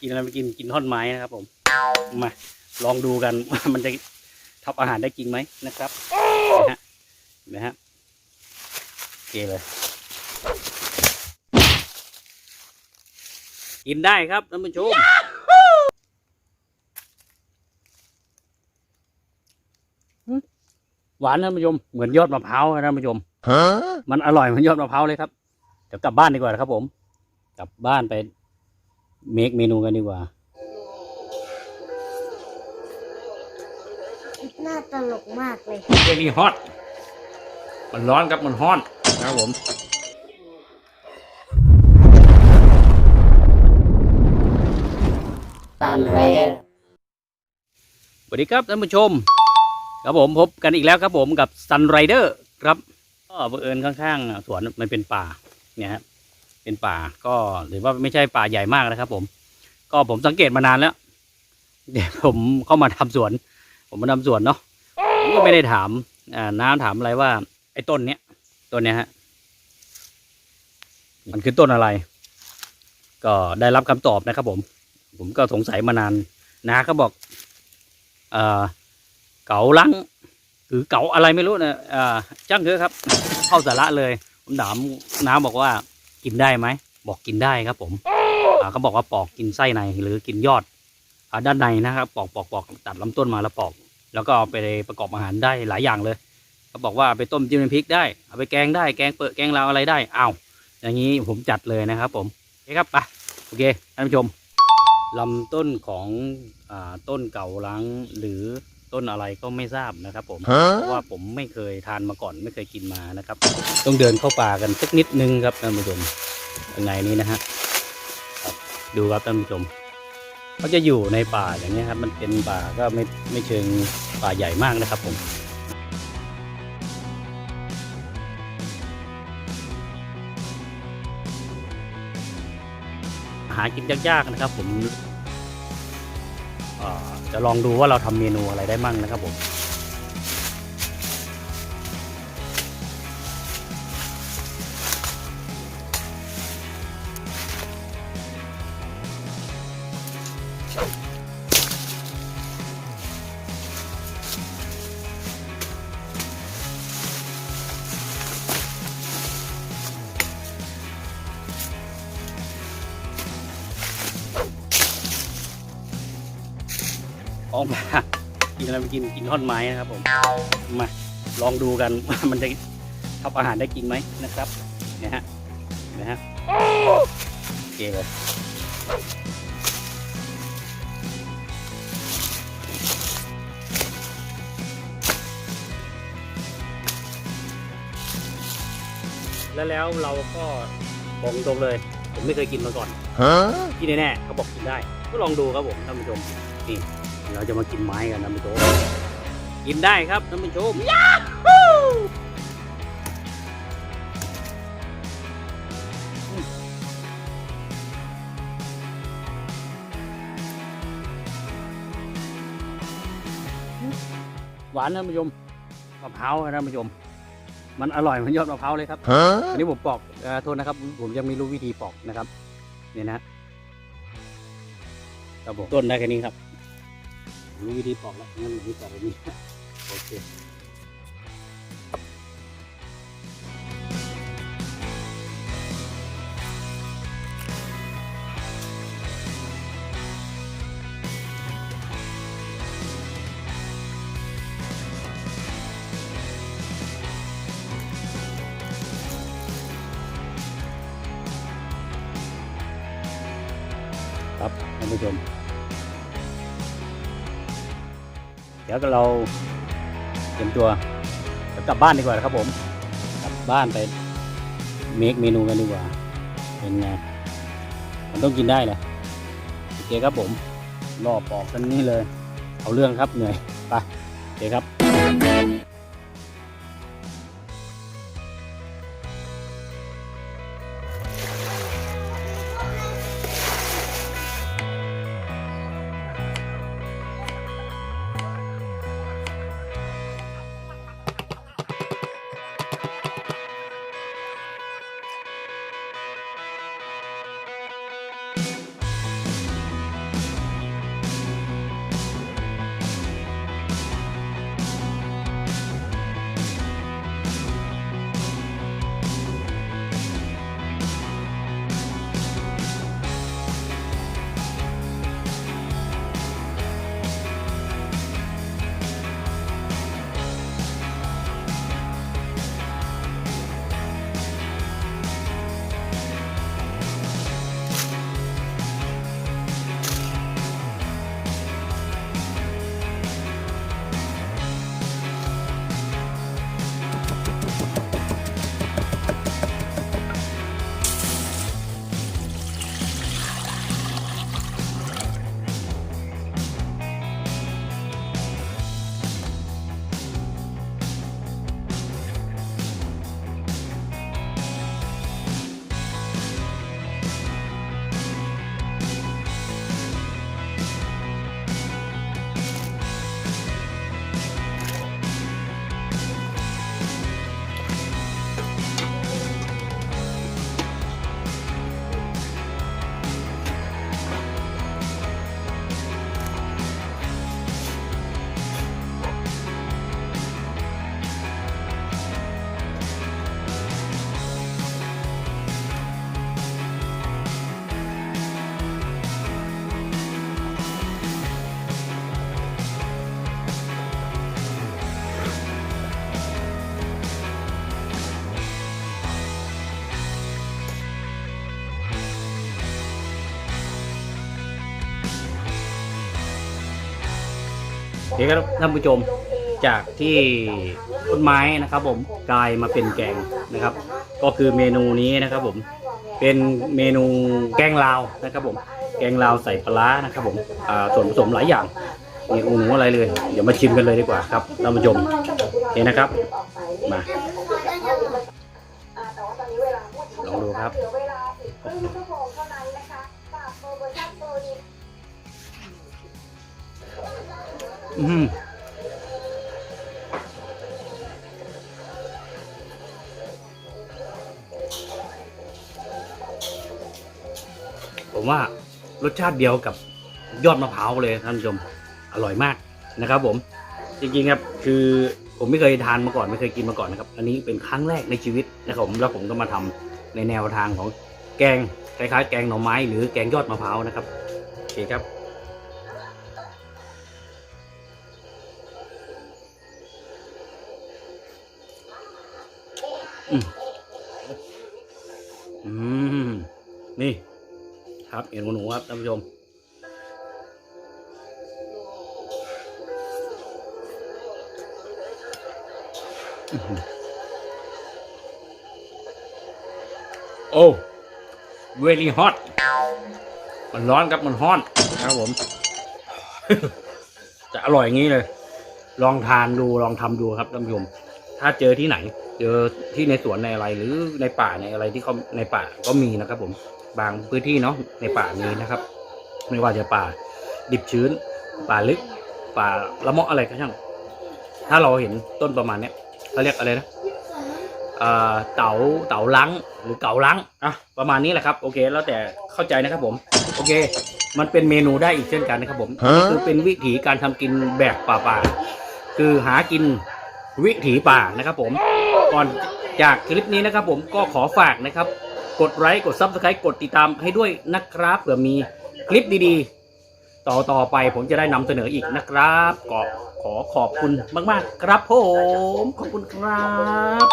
กินอะไรไม่กินกินท่อนไม้นะครับผมมาลองดูกันว่ามันจะทำอาหารได้จริงไหมนะครับนะฮะเห็นะฮะโอเคเลย กินได้ครับท่านผู้ชมหวานท่านผู้ชมเหมือนยอดมะพร้าวนะท่านผู้ชม Huh? มันอร่อยเหมือนยอดมะพร้าวเลยครับเดี๋ยวกลับบ้านดีกว่านะครับผม กลับบ้านไป เมคเมนูกันดีกว่า น่าตลกมากเลยเรื่องนี้ฮอต มันร้อนครับมันฮ้อนนะครับผมตันไรสวัสดีครับท่านผู้ชม ครับผมพบกันอีกแล้วครับผมกับ Sun Rider ครับก็บังเอิญข้างๆ สวนมันเป็นป่าเนี่ยฮะ เป็นป่าก็หรือว่าไม่ใช่ป่าใหญ่มากนะครับ ผม ก็ผมสังเกตมานานแล้ว เดี๋ยวผมเข้ามาทำสวน ผมมาทำสวนเนาะผมก็ไม่ได้ถามน้าถามอะไรว่า ไอ้ต้นเนี้ยต้นเนี้ยฮะมันคือต้นอะไร ก็ได้รับคำตอบนะครับ ผม ผมก็สงสัยมานานนาเขาบอก เออเก๋าลังหรือเก๋าอะไรไม่รู้นะเอ่อจ้างเถอะครับ เข้าสาระเลย ผมถามน้าบอกว่า กินได้ไหม บอกกินได้ครับผมอ่าเขาบอกว่าปอกกินไส้ในหรือกินยอดอ่าด้านในนะครับ ปอกปอกปอกตัดลำต้นมาแล้วปอก แล้วก็เอาไปประกอบอาหารได้หลายอย่างเลยเขาบอกว่าเอาไปต้มจิ้มน้ำพริกได้เอาไปแกงได้แกงเปิดแกงลาวอะไรได้อ้าวอย่างนี้ผมจัดเลยนะครับ ผมโอเคครับไปโอเคท่านผู้ชมลำต้นของอ่าต้นเก่าลังหรือ ต้นอะไรก็ไม่ทราบนะครับ ผมเพ Huh? ราะว่าผมไม่เคยทานมาก่อนไม่เคยกินมานะครับ ต้องเดินเข้าป่ากันสักนิดนึงครับท่านผู้ชมยังไงนี้นะฮะครับดูครับท่านผู้ชมเขาจะอยู่ในป่าอย่างนี้ยครับ มันเป็นป่าก็ไม่ไม่เชิงป่าใหญ่มากนะครับ ผมหากินยากๆนะครับ ผมเอ่อ จะลองดูว่าเราทำเมนูอะไรได้มั่งนะครับผม ออกมากินอะไรไปกินกินท่อนไม้นะครับผมมาลองดูกันว่ามันจะทำอาหารได้จริงไหมนะครับเนี่ยฮะเห็นะฮะโอเคเลยแล้วแล้วเราก็บอกตรงเลย ผมไม่เคยกินมาก่อน Huh? ที่แน่ๆเขาบอกกินได้ ก็ลองดูครับผมท่านผู้ชมนี่ เราจะมากินไม้กันท่านผู้ชมกินได้ครับท่านผู้ชมหวานท่านผู้ชมมะพร้าวท่านผู้ชม มันอร่อยเหมันยอดมะพร้าวเลยครับ Huh? อันนี้ผมปอกเอ่อโทษนะครับ ผมยังไม่รู้วิธีปอกนะครับเนี่ยนะระบบต้นได้แค่นี้ครับผม รู้วิธีปอกแล้วงั้นผมปอกแบบนี้โอเคครับท่านผู้ชม ดี๋ยวเราเตรียมตัวกลับบ้านดีกว่าครับผม กลับบ้านไปเมคเมนูกันดีกว่า เป็นไง มันต้องกินได้แหละโอเคครับผม รอปอกกันนี่เลย เอาเรื่องครับเหนื่อย ไปโอเคครับ เดี๋ยวครับท่านผู้ชมจากที่ต้นไม้นะครับผมกลายมาเป็นแกงนะครับ ก็คือเมนูนี้นะครับผมเป็นเมนูแกงลาวนะครับผมแกงลาวใส่ปลานะครับผมส่วนผสมหลายอย่างมีอูหนูอะไรเลยเดี๋ยวมาชิมกันเลยดีกว่าครับท่านผู้ชมนี่นะครับมาลองดูครับ อืมผมว่ารสชาติเดียวกับยอดมะพร้าวเลยท่านผู้ชมอร่อยมากนะครับ ผม จริงๆครับคือผมไม่เคยทานมาก่อนไม่เคยกินมาก่อนนะครับ อันนี้เป็นครั้งแรกในชีวิตนะครับผมแล้วผมก็มาทำในแนวทางของแกงคล้ายๆแกงหน่อไม้หรือแกงยอดมะพร้าวนะครับโอเคครับ อืมนี่ ครับเห็นหนูครับท่านผู้ชมอื้อหือโอ้ very hot มันร้อนครับมันฮ้อนนะครับผม จะอร่อยอย่างนี้เลย ลองทานดูลองทำดูครับท่านผู้ชม ถ้าเจอที่ไหน เจอที่ในสวนในอะไรหรือในป่าในอะไรที่เขาในป่าก็มีนะครับ ผมบางพื้นที่เนาะในป่ามีนะครับ ไม่ว่าจะป่าดิบชื้น ป่าลึก ป่าละเมาะอะไรก็ช่างถ้าเราเห็นต้นประมาณเนี้ยเขาเรียกอะไรนะเอ่อเต๋าเต๋าลังหรือเก๋าลังอะประมาณนี้แหละครับ โอเค แล้วแต่เข้าใจนะครับ ผม โอเค มันเป็นเมนูได้อีกเช่นกันนะครับ ผมคือเป็นวิถีการทำกินแบบป่าๆคือหากิน วิถีป่านะครับผมก่อนจากคลิปนี้นะครับ ผมก็ขอฝากนะครับ กดไลค์กดซับสไครต์กดติดตามให้ด้วยนะครับเผื่อมีคลิปดีๆ ต่อต่อไปผมจะได้นำเสนออีกนะครับก็ขอขอบคุณมาก ๆ ครับผม ขอบคุณครับ